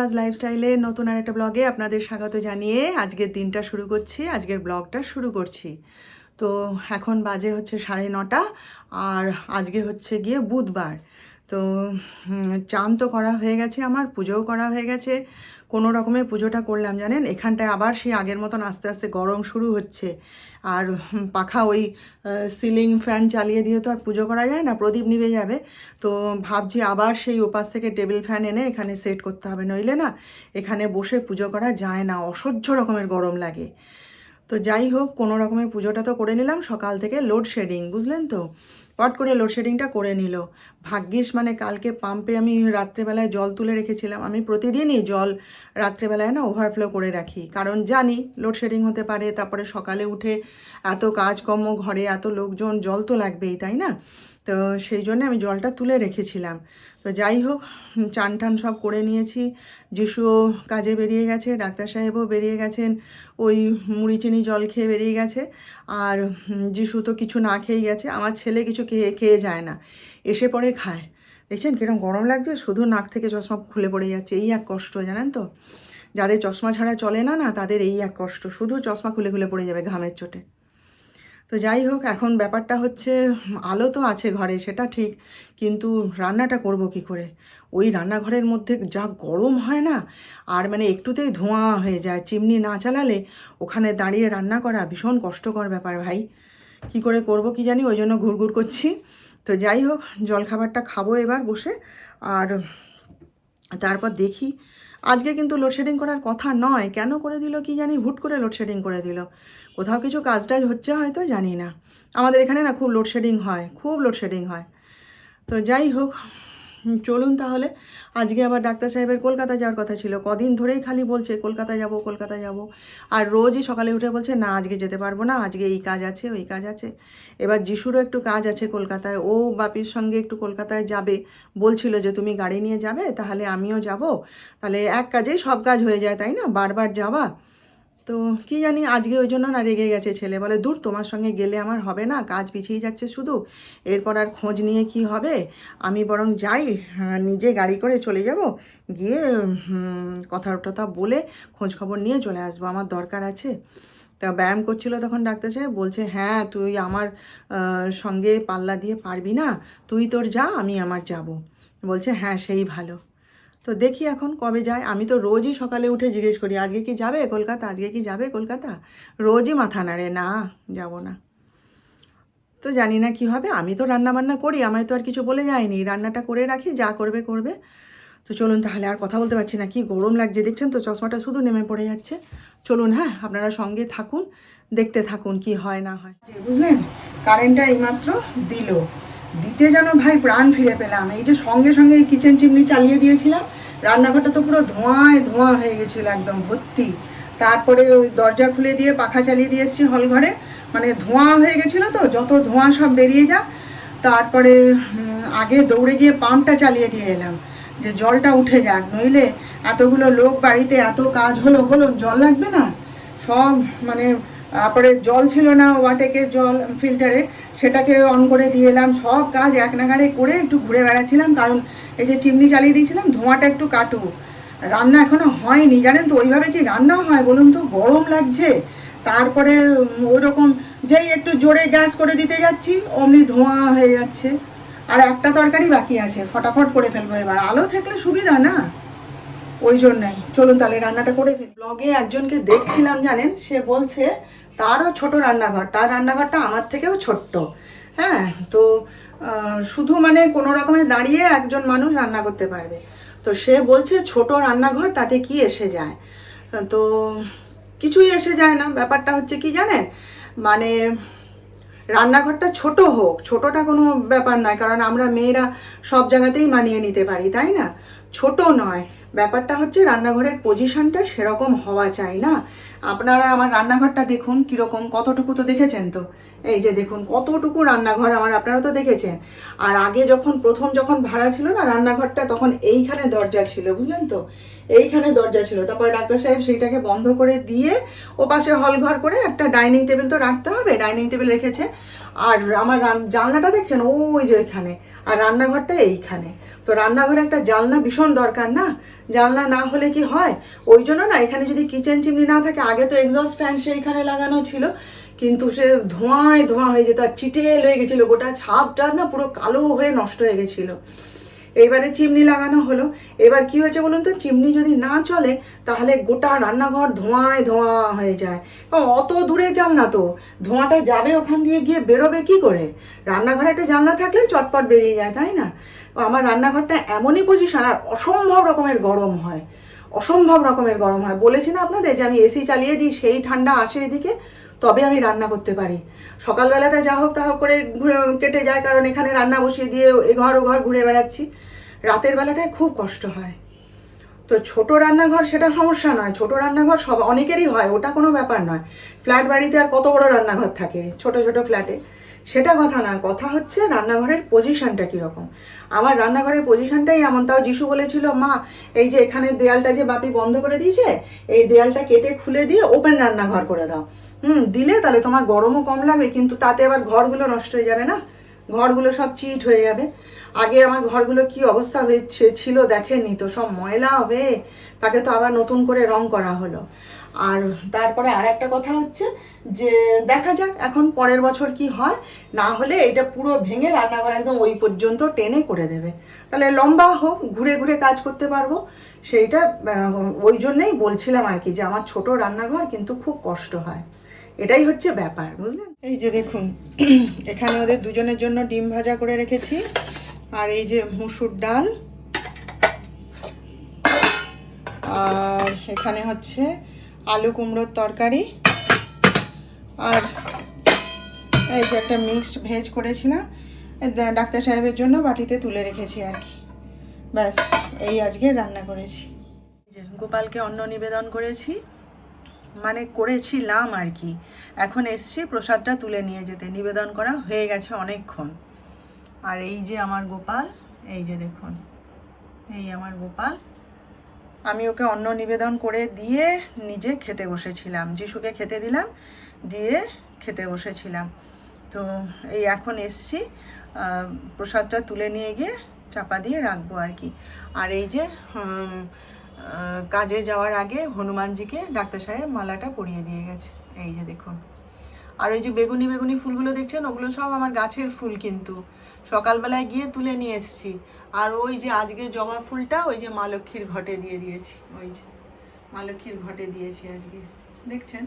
সুহাস লাইফস্টাইলের নতুন আর একটা ব্লগে আপনাদের স্বাগত জানিয়ে আজকের দিনটা শুরু করছি। আজকের ব্লগটা শুরু করছি। তো এখন বাজে হচ্ছে সাড়ে নটা আর আজকে হচ্ছে গিয়ে বুধবার। তো চান তো করা হয়ে গেছে আমার, পুজোও করা হয়ে গেছে। কোনো রকমে পুজোটা করলাম, জানেন? এখানটায় আবার সেই আগের মতন আস্তে আস্তে গরম শুরু হচ্ছে। আর পাখা ওই সিলিং ফ্যান চালিয়ে দিয়ে তো আর পুজো করা যায় না, প্রদীপ নিভে যাবে। তো ভাবছি আবার সেই ওপাশ থেকে টেবিল ফ্যান এনে এখানে সেট করতে হবে। নইলে না, এখানে বসে পুজো করা যায় না, অসহ্য রকমের গরম লাগে। তো যাই হোক, কোনো রকমের পুজোটা তো করে নিলাম, সকাল থেকে লোডশেডিং বুঝলেন তো? পট করে লোডশেডিংটা করে নিল। ভাগ্যিস মানে কালকে পাম্পে আমি রাত্রেবেলায় জল তুলে রেখেছিলাম। আমি প্রতিদিনই জল রাত্রেবেলায় না ওভারফ্লো করে রাখি। কারণ জানি লোডশেডিং হতে পারে, তারপরে সকালে উঠে এত কাজকর্ম ঘরে, এত লোকজন, জল তো লাগবেই, তাই না? তো সেই জন্য আমি জলটা তুলে রেখেছিলাম। তো যাই হোক চান টান সব করে নিয়েছি। যিশুও কাজে বেরিয়ে গেছে, ডাক্তার সাহেবও বেরিয়ে গেছেন, ওই মুড়ি চিনি জল খেয়ে বেরিয়ে গেছে। আর যিশু তো কিছু না খেয়ে গেছে, আমার ছেলে কিছু খেয়ে খেয়ে যায় না, এসে পরে খায়। দেখছেন কীরকম গরম লাগছে, শুধু নাক থেকে চশমা খুলে পড়ে যাচ্ছে, এই এক কষ্ট, জানেন তো? যাদের চশমা ছাড়া চলে না না, তাদের এই এক কষ্ট, শুধু চশমা খুলে খুলে পড়ে যাবে ঘামের চোটে। তো যাই হোক, এখন ব্যাপারটা হচ্ছে, আলো তো আছে ঘরে, সেটা ঠিক, কিন্তু রান্নাটা করব কি করে? ওই রান্নাঘরের মধ্যে যা গরম হয় না, আর মানে একটুতেই ধোঁয়া হয়ে যায়, চিমনি না চালালে ওখানে দাঁড়িয়ে রান্না করা ভীষণ কষ্টকর ব্যাপার ভাই। কি করে করব কি জানি, ওই জন্য ঘুরঘুর করছি। তো যাই হোক, জলখাবারটা খাব এবার বসে, আর তারপর দেখি আজকে কিন্তু লোডশেডিং করার কথা নয়। কেন করে দিল কি জানি? হুট করে লোডশেডিং করে দিল। কোথাও কিছু কাজ টাজ হচ্ছে হয়তো? জানি না। আমাদের এখানে না খুব লোডশেডিং হয়। খুব লোডশেডিং হয়। তো যাই হোক চলুন তাহলে। আজকে আবার ডাক্তার সাহেবের কলকাতা যাওয়ার কথা ছিল। কদিন ধরেই খালি বলছে কলকাতা যাব কলকাতা যাব। আর রোজই সকালে উঠে বলছে, না, আজকে যেতে পারব না, আজকে এই কাজ আছে, ওই কাজ আছে। এবার যিশুরও একটু কাজ আছে কলকাতায়। ও বাপির সঙ্গে একটু কলকাতায় যাবে। বলছিল যে, তুমি গাড়ি নিয়ে যাবে, তাহলে আমিও যাব। তাহলে এক কাজেই সব কাজ হয়ে যায়, তাই না? বারবার যাওয়া। তো কি জানি আজকে ওই জন্য না রেগে গেছে ছেলে। বলে দূর তোমার সঙ্গে গেলে আমার হবে না কাজ পিছিয়ে যাচ্ছে শুধু। এরপর আর খোঁজ নিয়ে কি হবে? আমি বরং যাই হ্যাঁ, নিজে গাড়ি করে চলে যাব। গিয়ে কথা টথা বলে খোঁজ খবর নিয়ে চলে আসব আমার দরকার আছে। তা ব্যায়াম করছিল তখন ডাক্তার সাহেব বলছে হ্যাঁ তুই আমার সঙ্গে পাল্লা দিয়ে পারবি না তুই তোর যা আমি আমার যাব। বলছে হ্যাঁ সেই ভালো। তো দেখি এখন কবে যায়। আমি তো রোজই সকালে উঠে জিজ্ঞেস করি, আজকে কি যাবে কলকাতা? আজকে কি যাবে কলকাতা? রোজই মাথা নাড়ে, না, যাব না। তো জানি না কি হবে। আমি তো রান্না বান্না করি, আমায় তো আর কিছু বলে যায়নি। রান্নাটা করে রাখি, যা করবে করবে। তো চলুন তাহলে আর কথা বলতে পারছি না। কি গরম লাগছে, দেখছেন তো? চশমাটা শুধু নেমে পড়ে যাচ্ছে। চলুন হ্যাঁ আপনারা সঙ্গে থাকুন, দেখতে থাকুন কি হয়, না হয়। বুঝলেন? কারেন্টটা এইমাত্র দিল। দিতে যেন ভাই প্রাণ ফিরে পেলাম। এই যে সঙ্গে সঙ্গে কিচেন চিমনি চালিয়ে দিয়েছিলাম, রান্নাঘরটা তো পুরো ধোঁয়ায় ধোঁয়া হয়ে গেছিল একদম, ভর্তি। তারপরে ওই দরজা খুলে দিয়ে পাখা চালিয়ে দিয়ে এসেছি হল ঘরে। মানে ধোঁয়া হয়ে গেছিল তো, যত ধোঁয়া সব বেরিয়ে যাক। তারপরে আগে দৌড়ে গিয়ে পাম্পটা চালিয়ে দিয়ে এলাম, যে জলটা উঠে যাক। নইলে এতগুলো লোক বাড়িতে, এত কাজ হলো হলো জল লাগবে না? সব মানে তারপরে জল ছিল না ওয়াটেকের জল ফিল্টারে সেটাকে অন করে দিয়ে এলাম। সব কাজ এক নাগারে করে একটু ঘুরে বেড়াচ্ছিলাম, কারণ এই যে চিমনি চালিয়ে দিয়েছিলাম, ধোঁয়াটা একটু কাটুক রান্না এখনও হয়নি, জানেন তো, ওইভাবে কি রান্না হয় বলুন তো? গরম লাগছে। তারপরে ওই রকম যেই একটু জোরে গ্যাস করে দিতে যাচ্ছি, অমনি ধোঁয়া হয়ে যাচ্ছে। আর একটা তরকারি বাকি আছে, ফটাফট করে ফেলব এবার। আলো থাকলে সুবিধা না? ওই জন্যই। চলুন তাহলে রান্নাটা করে ফেলি। ব্লগে একজনকে দেখছিলাম, জানেন? সে বলছে তারও ছোট রান্নাঘর। তার রান্নাঘরটা আমার থেকেও ছোট্ট। হ্যাঁ তো শুধু মানে কোনো রকমে দাঁড়িয়ে একজন মানুষ রান্না করতে পারবে। তো সে বলছে ছোট রান্নাঘর, তাতে কি এসে যায়? তো কিছুই এসে যায় না। ব্যাপারটা হচ্ছে কি জানেন? মানে রান্নাঘরটা ছোট হোক, ছোটটা কোনো ব্যাপার নয়। কারণ আমরা মেয়েরা সব জায়গাতেই মানিয়ে নিতে পারি, তাই না? ছোট নয়। ব্যাপারটা হচ্ছে রান্নাঘরের পজিশনটা সেরকম হওয়া চাই না। আপনারা আমার রান্নাঘরটা দেখুন কীরকম, কতটুকু তো দেখেছেন তো? এই যে দেখুন, কতটুকু রান্নাঘর আমার আপনারা তো দেখেছেন। আর আগে যখন, প্রথম যখন ভাড়া ছিল না রান্নাঘরটা, তখন এইখানে দরজা ছিল, বুঝলেন তো? এইখানে দরজা ছিল। তারপরে ডাক্তার সাহেব সেইটাকে বন্ধ করে দিয়ে ও পাশে হল ঘর করে একটা ডাইনিং টেবিল তো রাখতে হবে। ডাইনিং টেবিল রেখেছে। আর আমার জানলাটা দেখছেন? ওই যে ওইখানে। আর রান্নাঘরটা এইখানে। তো রান্নাঘরে একটা জানলা ভীষণ দরকার না? জানলা না হলে কি হয়? ওই জন্য না, এখানে যদি কিচেন চিমনি না থাকে, আগে তো এক্সস্ট ফ্যান সেইখানে লাগানো ছিল। কিন্তু সে ধোঁয়ায় ধোঁয়া হয়ে যেত আর চিটেল হয়ে গেছিল, গোটা ছাপটা না পুরো কালো হয়ে নষ্ট হয়ে গেছিল। এইবারে চিমনি লাগানো হলো। এবার কি হয়েছে বলুন তো, চিমনি যদি না চলে, তাহলে গোটা রান্নাঘর ধোঁয়ায় ধোঁয়া হয়ে যায়। অত দূরে জানলা তো। ধোঁয়াটা যাবে ওখান দিয়ে গিয়ে বেরোবে কি করে? রান্নাঘরে একটা জানলা থাকলে চটপট বেরিয়ে যায়, তাই না? আমার রান্নাঘরটা এমনই পজিশন আর অসম্ভব রকমের গরম হয়। অসম্ভব রকমের গরম হয়। বলেছি না আপনাদের যে আমি এসি চালিয়ে দিই, সেই ঠান্ডা আসে এদিকে। তবে আমি রান্না করতে পারি। সকালবেলাটা যা হোক তা হোক করে কেটে যায়, কারণ এখানে রান্না বসিয়ে দিয়ে এ ঘর ও ঘর ঘুরে বেড়াচ্ছি। রাতের বেলাটায় খুব কষ্ট হয়। তো ছোট রান্নাঘর সেটা সমস্যা নয়। ছোট রান্নাঘর সব অনেকেরই হয়, ওটা কোনো ব্যাপার নয়। ফ্ল্যাট বাড়িতে আর কত বড় রান্নাঘর থাকে? ছোট ছোট ফ্ল্যাটে। সেটা কথা না কথা হচ্ছে রান্নাঘরের পজিশনটা কীরকম। আমার রান্নাঘরের পজিশনটাই এমন। তাও যিশু বলেছিল, মা, এই যে এখানে দেয়ালটা যে বাপি বন্ধ করে দিয়েছে, এই দেয়ালটা কেটে খুলে দিয়ে ওপেন রান্নাঘর করে দাও। হুম, দিলে তাহলে তোমার গরমও কম লাগবে, কিন্তু তাতে আবার ঘরগুলো নষ্ট হয়ে যাবে না? ঘরগুলো সব চিট হয়ে যাবে। আগে আমার ঘরগুলো কি অবস্থা হয়েছে ছিল দেখেনি তো, সব ময়লা হবে। তাকে তো আবার নতুন করে রং করা হলো। আর তারপরে আর একটা কথা হচ্ছে যে, দেখা যাক এখন পরের বছর কি হয়। না হলে এটা পুরো ভেঙে রান্নাঘর একদম ওই পর্যন্ত টেনে করে দেবে। তাহলে লম্বা হোক, ঘুরে ঘুরে কাজ করতে পারব। সেইটা ওই জন্যেই বলছিলাম আর কি যে, আমার ছোট রান্নাঘর কিন্তু খুব কষ্ট হয়। এটাই হচ্ছে ব্যাপার, বুঝলেন? এই যে দেখুন, এখানে ওদের দুজনের জন্য ডিম ভাজা করে রেখেছি। আর এই যে মুসুর ডাল। আর এখানে হচ্ছে আলু কুমড়োর তরকারি। আর এই যে একটা মিক্সড ভেজ করেছিলাম ডাক্তার সাহেবের জন্য বাটিতে তুলে রেখেছি আর কি। ব্যাস, এই আজকে রান্না করেছি। গোপালকে অন্ন নিবেদন করেছি। মানে করেছিলাম আর কি। এখন এসছি, প্রসাদটা তুলে নিয়ে যেতে। নিবেদন করা হয়ে গেছে অনেকক্ষণ। আর এই যে আমার গোপাল, এই যে দেখুন, এই আমার গোপাল। আমি ওকে অন্ন নিবেদন করে দিয়ে নিজে খেতে বসেছিলাম। যিশুকে খেতে দিলাম, দিয়ে খেতে বসেছিলাম। তো এই এখন এসছি প্রসাদটা তুলে নিয়ে গিয়ে চাপা দিয়ে রাখব আর কি। আর এই যে কাজে যাওয়ার আগে হনুমানজিকে ডাক্তার সাহেব মালাটা পরিয়ে দিয়ে গেছে। এই যে দেখুন। আর ওই যে বেগুনি বেগুনি ফুলগুলো দেখছেন, ওগুলো সব আমার গাছের ফুল কিন্তু। সকালবেলায় গিয়ে তুলে নিয়ে এসেছি। আর ওই যে আজকে জবা ফুলটা, ওই যে মা লক্ষ্মীর ঘটে দিয়ে দিয়েছি। ওই যে মা লক্ষ্মীর ঘটে দিয়েছি আজকে। দেখছেন?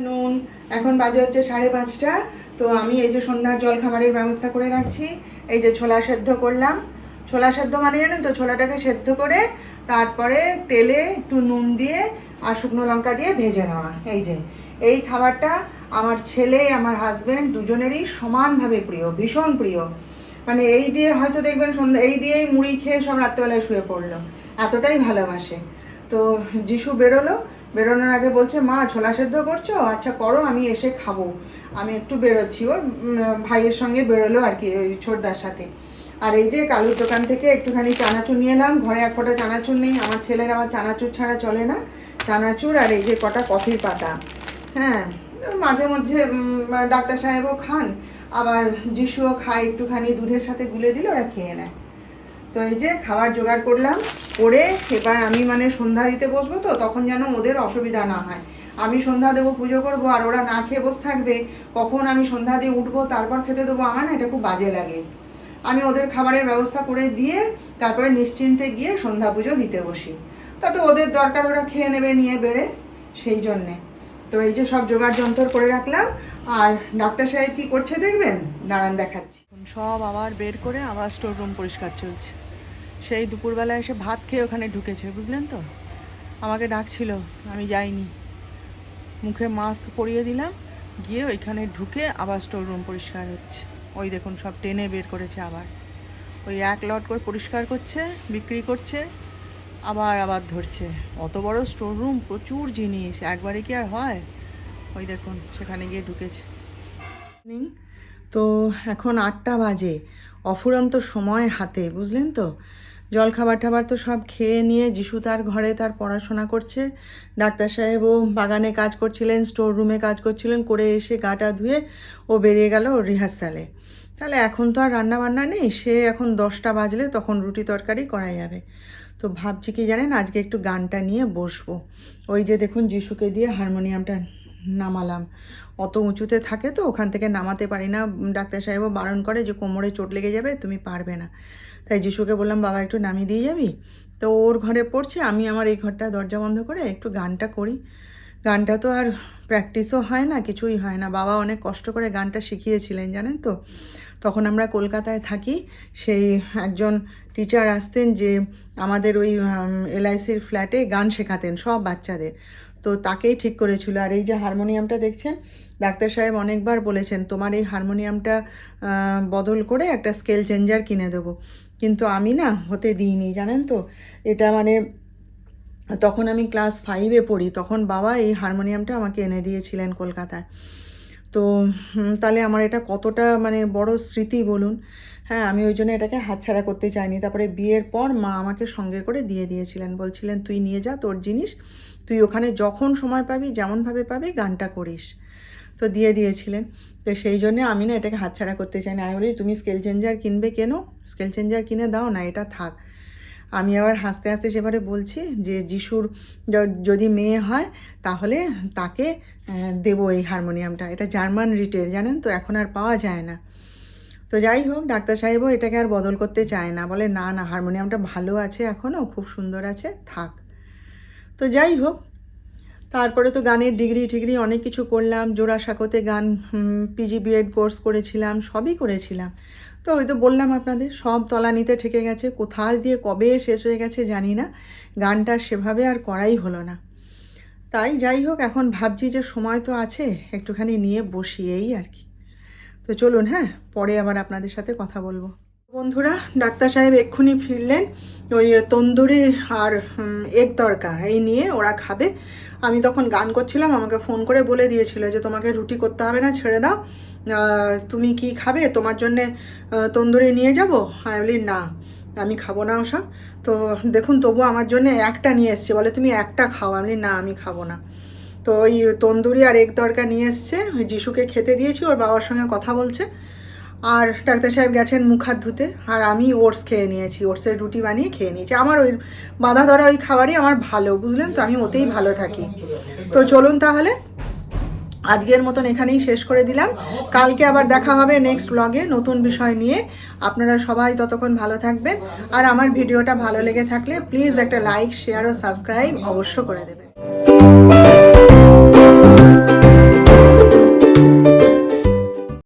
নুন, এখন বাজে হচ্ছে সাড়ে পাঁচটা। তো আমি এই যে সন্ধ্যার জল খাবারের ব্যবস্থা করে রাখছি। এই যে ছোলা সেদ্ধ করলাম। ছোলা সেদ্ধ মানে জানেন তো? ছোলাটাকে সেদ্ধ করে তারপরে তেলে একটু নুন দিয়ে আর শুকনো লঙ্কা দিয়ে ভেজে নেওয়া। এই যে, এই খাবারটা আমার ছেলে, আমার হাজব্যান্ড দুজনেরই সমানভাবে প্রিয়, ভীষণ প্রিয়। মানে এই দিয়ে হয়তো দেখবেন সন্ধ্যা, এই দিয়েই মুড়ি খেয়ে সব রাত্রেবেলায় শুয়ে পড়ল। এতটাই ভালোবাসে। তো যিশু বেরোলো, বেরোনোর আগে বলছে, মা, ছোলা সেদ্ধ করছ? আচ্ছা করো, আমি এসে খাব। আমি একটু বেরোচ্ছি ওর। ভাইয়ের সঙ্গে বেরোলো আর কি, ওই ছোটদার সাথে। আর এই যে কালুর দোকান থেকে একটুখানি চানাচুর নিয়ে এলাম, ঘরে এক কটা চানাচুর নেই, আমার ছেলের আবার চানাচুর ছাড়া চলে না। চানাচুর আর এই যে কটা কফির পাতা। হ্যাঁ মাঝে মধ্যে ডাক্তার সাহেবও খান, আবার যিশুও খায়, একটুখানি দুধের সাথে গুলে দিলে ওরা খেয়ে নেয়। তো এই যে খাবার জোগাড় করলাম, করে এবার আমি মানে সন্ধ্যা দিতে বসবো তো, তখন যেন ওদের অসুবিধা না হয়। আমি সন্ধ্যা দেবো পুজো করব, আর ওরা না খেয়ে বসে থাকবে, কখন আমি সন্ধ্যা দিয়ে উঠবো, তারপর খেতে দেবো আমার না, এটা খুব বাজে লাগে। আমি ওদের খাবারের ব্যবস্থা করে দিয়ে তারপরে নিশ্চিন্তে গিয়ে সন্ধ্যা পুজো দিতে বসি। তাতে ওদের দরকার, ওরা খেয়ে নেবে, নিয়ে বেড়ে, সেই জন্যে। তো এই যে সব জোগাড় যন্ত্র করে রাখলাম। আর ডাক্তার সাহেব কি করছে দেখবেন? দাঁড়ান দেখাচ্ছি। সব আবার বের করে আবার স্টোর রুম পরিষ্কার চলছে। সেই দুপুরবেলা এসে ভাত খেয়ে ওখানে ঢুকেছে, বুঝলেন তো? আমাকে ডাকছিল, আমি যাইনি। মুখে মাস্ক পরিয়ে দিলাম, গিয়ে ওইখানে ঢুকে আবার স্টোর রুম পরিষ্কার হচ্ছে। ওই দেখুন, সব টেনে বের করেছে আবার। ওই এক লট করে পরিষ্কার করছে, বিক্রি করছে, আবার আবার ধরছে। অত বড় স্টোর রুম প্রচুর জিনিস। একবারে কি আর হয়? ওই দেখুন, সেখানে গিয়ে ঢুকেছে। তো এখন আটটা বাজে। অফুরন্ত সময় হাতে, বুঝলেন তো? জল খাবার টাবার তো সব খেয়ে নিয়ে যিশু তার ঘরে তার পড়াশোনা করছে। ডাক্তার সাহেবও বাগানে কাজ করছিলেন স্টোর রুমে কাজ করছিলেন, করে এসে গাটা ধুয়ে ও বেরিয়ে গেল রিহার্সালে তাহলে এখন তো আর রান্না বান্না নেই, সে এখন দশটা বাজলে তখন রুটি তরকারি করা যাবে। তো ভাবছি কি জানেন, আজকে একটু গানটা নিয়ে বসবো। ওই যে দেখুন যিশুকে দিয়ে হারমোনিয়ামটা নামালাম। অত উঁচুতে থাকে তো, ওখান থেকে নামাতে পারি না। ডাক্তার সাহেবও বারণ করে যে কোমরে চোট লেগে যাবে, তুমি পারবে না। তাই যিশুকে বললাম, বাবা, একটু নামিয়ে দিয়ে যাবি? তো ওর ঘরে পড়ছে, আমি আমার এই ঘরটা দরজা বন্ধ করে একটু গানটা করি। গানটা তো আর প্র্যাকটিসও হয় না, কিছুই হয় না। বাবা অনেক কষ্ট করে গানটা শিখিয়েছিলেন, জানেন তো? তখন আমরা কলকাতায় থাকি। সেই একজন টিচার আসতেন যে আমাদের ওই এলআইসির ফ্ল্যাটে গান শেখাতেন, সব বাচ্চাদের। তো তাকেই ঠিক করেছিল। আর এই যে হারমোনিয়ামটা দেখছেন? ডাক্তার সাহেব অনেকবার বলেছেন, তোমার এই হারমোনিয়ামটা বদল করে একটা স্কেল চেঞ্জার কিনে দেবো। কিন্তু আমি না হতে দিইনি, জানেন তো? এটা মানে তখন আমি ক্লাস ফাইভে পড়ি, তখন বাবা এই হারমোনিয়ামটা আমাকে এনে দিয়েছিলেন কলকাতায়। তো তাহলে আমার এটা কতটা মানে বড় স্মৃতি বলুন। হ্যাঁ আমি ওই জন্য এটাকে হাতছাড়া করতে চাইনি। তারপরে বিয়ের পর মা আমাকে সঙ্গে করে দিয়ে দিয়েছিলেন। বলছিলেন, তুই নিয়ে যা তোর জিনিস, তুই ওখানে যখন সময় পাবি, যেমনভাবে পাবি, গানটা করিস। তো দিয়ে দিয়েছিলেন। তো সেই জন্য আমি না এটাকে হাতছাড়া করতে চাই না আমি বলি, তুমি স্কেল চেঞ্জার কিনবে কেন? স্কেল চেঞ্জার কিনে দাও, না এটা থাক। আমি আবার হাসতে হাসতে সেবারে বলছি যে, যিশুর যদি মেয়ে হয়, তাহলে তাকে দেবো এই হারমোনিয়ামটা। এটা জার্মান রিটের, জানেন তো? এখন আর পাওয়া যায় না। তো যাই হোক, ডাক্তার সাহেবও এটাকে আর বদল করতে চায় না। বলে, না না, হারমোনিয়ামটা ভালো আছে এখনও খুব সুন্দর আছে, থাক। তো যাই হোক, তারপরে তো গানের ডিগ্রি টিগ্রি অনেক কিছু করলাম। জোড়াসাঁকোতে গান পিজি বিএড কোর্স করেছিলাম, সবই করেছিলাম। তো ওই তো বললাম আপনাদের, সব তলানিতে ঠেকে গেছে। কোথাও দিয়ে কবে শেষ হয়ে গেছে জানি না। গানটা সেভাবে আর করাই হলো না। তাই যাই হোক, এখন ভাবছি যে সময় তো আছে, একটুখানি নিয়ে বসি এই আর কি। তো চলুন হ্যাঁ পরে আবার আপনাদের সাথে কথা বলব। বন্ধুরা, ডাক্তার সাহেব এক্ষুনি ফিরলেন। ওই তন্দুরি আর এগ তড়কা, এই নিয়ে ওরা খাবে। আমি তখন গান করছিলাম, আমাকে ফোন করে বলে দিয়েছিল যে তোমাকে রুটি করতে হবে না, ছেড়ে দাও। তুমি কি খাবে? তোমার জন্যে তন্দুরি নিয়ে যাব? আমি বলি, না। আমি খাব না ওসব তো দেখুন তবু আমার জন্য একটা নিয়ে এসছে। বলে, তুমি একটা খাও। আমি না, আমি খাব না। তো ওই তন্দুরি আর এগ তরকা নিয়ে এসছে। ওই যিশুকে খেতে দিয়েছি, ওর বাবার সঙ্গে কথা বলছে। আর ডাক্তার সাহেব গেছেন মুখ হাত ধুতে। আর আমি ওটস খেয়ে নিয়েছি, ওটসের রুটি বানিয়ে খেয়ে নিয়েছি। আমার ওই বাঁধা ধরা ওই খাবারই আমার ভালো, বুঝলেন তো? আমি ওতেই ভালো থাকি। তো চলুন তাহলে। আজকের মতন এখানেই শেষ করে দিলাম। কালকে আবার দেখা হবে নেক্সট ব্লগে নতুন বিষয় নিয়ে। আপনারা সবাই ততক্ষণ ভালো থাকবেন। আর আমার ভিডিওটা ভালো লেগে থাকলে প্লিজ একটা লাইক শেয়ার ও সাবস্ক্রাইব অবশ্য করে দেবেন।